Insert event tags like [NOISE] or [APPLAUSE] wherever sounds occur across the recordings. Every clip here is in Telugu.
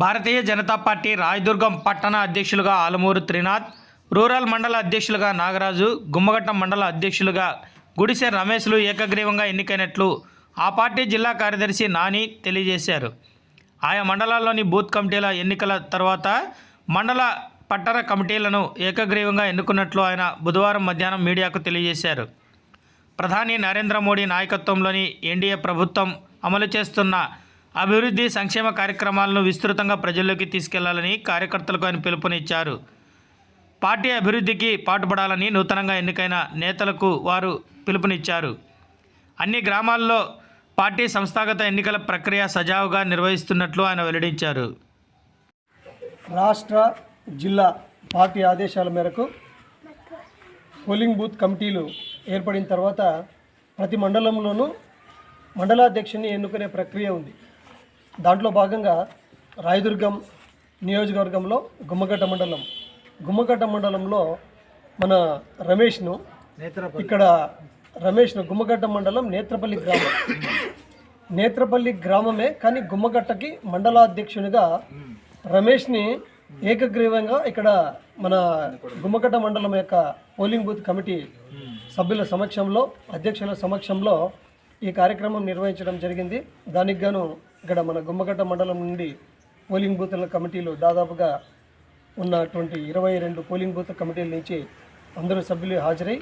భారతీయ జనతా పార్టీ రాయదుర్గం పట్టణ అధ్యక్షులుగా ఆలమూరు త్రినాథ్ రూరల్ మండల అధ్యక్షులుగా నాగరాజు గుమ్మఘట్టం మండల అధ్యక్షులుగా గుడిసె రమేష్లు ఏకగ్రీవంగా ఎన్నికైనట్లు ఆ పార్టీ జిల్లా కార్యదర్శి నాని తెలియజేశారు. ఆయా మండలాల్లోని బూత్ కమిటీల ఎన్నికల తర్వాత మండల పట్టణ కమిటీలను ఏకగ్రీవంగా ఎన్నుకున్నట్లు ఆయన బుధవారం మధ్యాహ్నం మీడియాకు తెలియజేశారు. ప్రధాని నరేంద్ర మోడీ నాయకత్వంలోని ఎన్డీఏ ప్రభుత్వం అమలు చేస్తున్న అభివృద్ధి సంక్షేమ కార్యక్రమాలను విస్తృతంగా ప్రజల్లోకి తీసుకెళ్ళాలని కార్యకర్తలకు ఆయన పిలుపునిచ్చారు. పార్టీ అభివృద్ధికి పాటుపడాలని నూతనంగా ఎన్నికైన నేతలకు వారు పిలుపునిచ్చారు. అన్ని గ్రామాల్లో పార్టీ సంస్థాగత ఎన్నికల ప్రక్రియ సజావుగా నిర్వహిస్తున్నట్లు ఆయన వెల్లడించారు. రాష్ట్ర జిల్లా పార్టీ ఆదేశాల మేరకు పోలింగ్ బూత్ కమిటీలు ఏర్పడిన తర్వాత ప్రతి మండలంలోనూ మండలాధ్యక్షుని ఎన్నుకునే ప్రక్రియ ఉంది. దాంట్లో భాగంగా రాయదుర్గం నియోజకవర్గంలో గుమ్మగడ్డ మండలం. గుమ్మగడ్డ మండలంలో మన రమేష్ను ఇక్కడ రమేష్ను గుమ్మగడ్డ మండలం నేత్రపల్లి గ్రామం. నేత్రపల్లి గ్రామమే కానీ గుమ్మగట్టకి మండలాధ్యక్షునిగా రమేష్ని ఏకగ్రీవంగా ఇక్కడ మన గుమ్మగడ్డ మండలం యొక్క పోలింగ్ బూత్ కమిటీ సభ్యుల సమక్షంలో అధ్యక్షుల సమక్షంలో ఈ కార్యక్రమం నిర్వహించడం జరిగింది. దానికి గాను ఇక్కడ మన గుమ్మగడ్డ మండలం నుండి పోలింగ్ బూత్ల కమిటీలు దాదాపుగా ఉన్నటువంటి ఇరవై రెండు పోలింగ్ బూత్ కమిటీల నుంచి అందరూ సభ్యులు హాజరై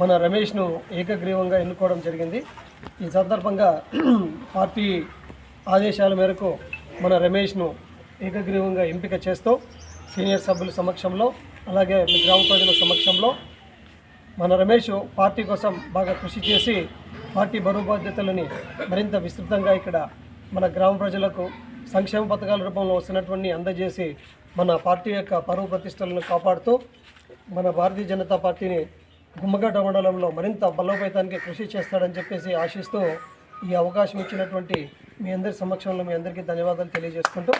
మన రమేష్ను ఏకగ్రీవంగా ఎన్నుకోవడం జరిగింది. ఈ సందర్భంగా [CLEARS THROAT] పార్టీ ఆదేశాల మేరకు మన రమేష్ను ఏకగ్రీవంగా ఎంపిక చేస్తూ సీనియర్ సభ్యుల సమక్షంలో అలాగే మీ గ్రామ ప్రజల సమక్షంలో మన రమేష్ పార్టీ కోసం బాగా కృషి చేసి పార్టీ బరువు బాధ్యతలని మరింత విస్తృతంగా ఇక్కడ మన గ్రామ ప్రజలకు సంక్షేమ పథకాల రూపంలో వస్తున్నటువంటి అందజేసి మన పార్టీ యొక్క పరువు ప్రతిష్టలను కాపాడుతూ మన భారతీయ జనతా పార్టీని గుమ్మగడ్డ మండలంలో మరింత బలోపేతానికి కృషి చేస్తాడని చెప్పేసి ఆశిస్తూ ఈ అవకాశం ఇచ్చినటువంటి మీ అందరి సమక్షంలో మీ అందరికీ ధన్యవాదాలు తెలియజేసుకుంటూ